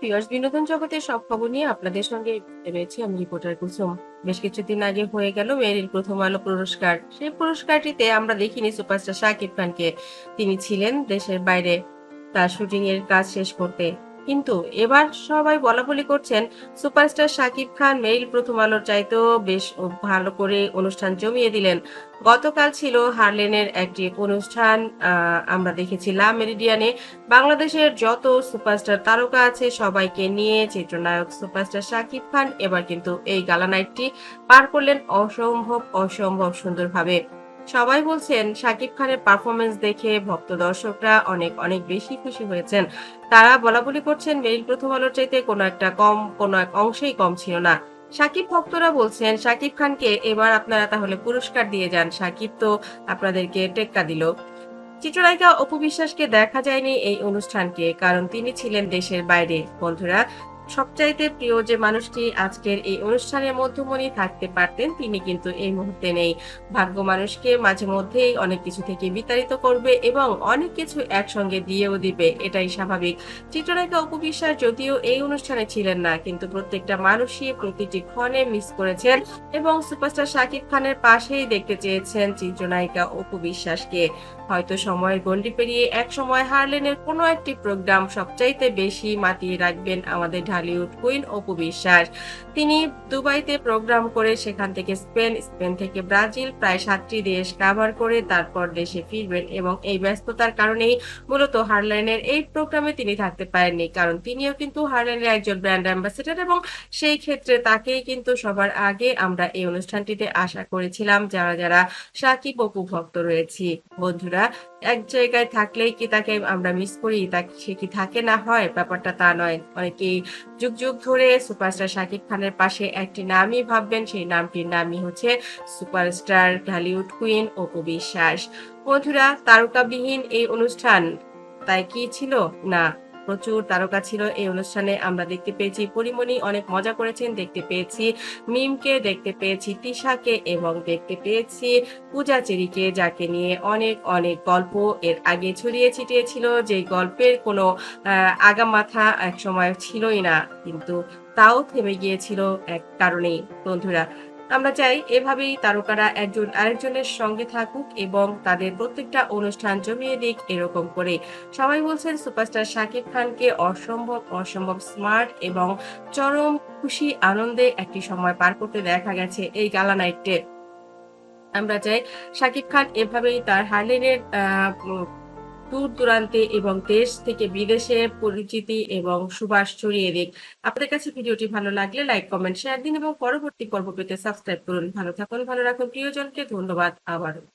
Pears বিনোদন জগতের সব খবর নিয়ে আপনাদের সঙ্গে রয়েছি আমি রিপোর্টার কুসুম। বেশ কিছুদিন আগে হয়ে গেল মেরিল প্রথম আলো পুরস্কার। সেই পুরস্কারটিতে আমরা দেখিনি সুপারস্টার শাকিব খানকে। তিনি ছিলেন দেশের বাইরে তার শুটিং এর কাজ শেষ করতে। কিন্তু এবার সবাই বলা বলি করছেন, সুপারস্টার শাকিব খান মেরিল প্রথম আলোর চাইতেও বেশ ভালো করে অনুষ্ঠান জমিয়ে দিলেন। গতকাল ছিল হারলেনের একটি অনুষ্ঠান আমরা দেখেছি লা মেরিডিয়ানে। বাংলাদেশের যত সুপারস্টার তারকা আছে, সবাইকে নিয়ে চিত্রনায়ক সুপারস্টার শাকিব খান এবার কিন্তু এই গালা নাইটটি পার করলেন অসম্ভব অসম্ভব সুন্দরভাবে। সবাই বলছেন শাকিব খানের পারফরমেন্স দেখে ভক্ত দর্শকরা অনেক অনেক বেশি খুশি হয়েছেন। তারা বলা বলি করছেন, মেরিল প্রথম আলোর চাইতে কোনো একটা কম, কোনো এক অংশেই কম ছিল না। সাকিব ভক্তরা বলছেন, সাকিব খানকে এবার আপনারা তাহলে পুরস্কার দিয়ে যান। সাকিব তো আপনাদেরকে টেক্কা দিল। চিত্রনায়িকা অপু বিশ্বাসকে দেখা যায়নি এই অনুষ্ঠানকে, কারণ তিনি ছিলেন দেশের বাইরে। বন্ধুরা সবচাইতে প্রিয় যে মানুষটি আজকের এই অনুষ্ঠানের মধ্যমণি থাকতে পারতেন, তিনি কিন্তু এই মুহূর্তে নেই। ভাগ্য মানুষকে মাঝে মধ্যেই অনেক কিছু থেকে বিতাড়িত করবে এবং অনেক কিছু একসঙ্গে দিয়েও দিবে, এটাই স্বাভাবিক। চিত্রনায়িকা অপু বিশ্বাস যদিও এই অনুষ্ঠানে ছিলেন না, কিন্তু প্রত্যেকটা মানুষই প্রতিটি ক্ষণে মিস করেছেন এবং সুপারস্টার শাকিব খানের পাশেই দেখতে চেয়েছেন চিত্রনায়িকা অপু বিশ্বাসকে হয়তো সময়ের গন্ডি পেরিয়ে এক সময় হারলেনের কোনো একটি প্রোগ্রাম সবচাইতে বেশি মাতিয়ে রাখবেন আমাদের ঢালিউড কুইন অপু বিশ্বাস। তিনি দুবাইতে প্রোগ্রাম করে সেখান থেকে স্পেন স্পেন থেকে ব্রাজিল প্রায় সাতটি দেশ কাভার করে তারপর দেশে ফিরবেন এবং এই ব্যস্ততার কারণেই মূলত হারলাইনের এই প্রোগ্রামে তিনি থাকতে পারেননি। কারণ তিনিও কিন্তু হারলাইনের একজন ব্র্যান্ড অ্যাম্বাসেডর এবং সেই ক্ষেত্রে তাকেই কিন্তু সবার আগে আমরা এই অনুষ্ঠানটিতে আশা করেছিলাম, যারা যারা সাকিব অপু ভক্ত রয়েছি। বন্ধুরা, এক জায়গায় থাকলেই কি তাকে আমরা মিস করি? তাকে সে কি থাকে না হয়? ব্যাপারটা তা নয়। অনেকেই যুগ যুগ ধরে সুপারস্টার শাকিব খানের পাশে একটি নামই ভাববেন, সেই নামটির নামই হচ্ছে সুপারস্টার ঢালিউড কুইন অপু বিশ্বাস। বন্ধুরা, তারকাবিহীন এই অনুষ্ঠান তাই কি ছিল? না প্রচুর তারকা ছিল এই অনুষ্ঠানে আমরা দেখতে পেয়েছি। পরিমণি অনেক মজা করেছেন দেখতে পেয়েছি। মিমকে দেখতে পেয়েছি তিশাকে এবং দেখতে পেয়েছি পূজা চেরিকে যাকে নিয়ে অনেক অনেক গল্প এর আগে ছড়িয়ে ছিটিয়েছিল। যে গল্পের কোনো আহ, আগামাথা এক সময় ছিলই না কিন্তু তাও থেমে গিয়েছিল এক কারণেই। বন্ধুরা আমরা চাই এভাবেই তারকারা একজন আরেকজনের সঙ্গে থাকুক এবং তাদের প্রত্যেকটা অনুষ্ঠান জমিয়ে দিক এরকম করে। সবাই বলছেন সুপারস্টার শাকিব খানকে অসম্ভব অসম্ভব স্মার্ট এবং চরম খুশি, আনন্দে একটি সময় পার করতে দেখা গেছে এই গালা নাইটে। আমরা চাই শাকিব খান এভাবেই তার হার্লেনের দূর দূরান্তে এবং দেশ থেকে বিদেশে পরিচিতি এবং সুবাস ছড়িয়ে দিক। আপনাদের কাছে ভিডিওটি ভালো লাগলে লাইক কমেন্ট শেয়ার দিন এবং পরবর্তী পর্ব পেতে সাবস্ক্রাইব করুন। ভালো থাকুন, ভালো রাখুন। প্রিয়জনকে ধন্যবাদ। আবারও।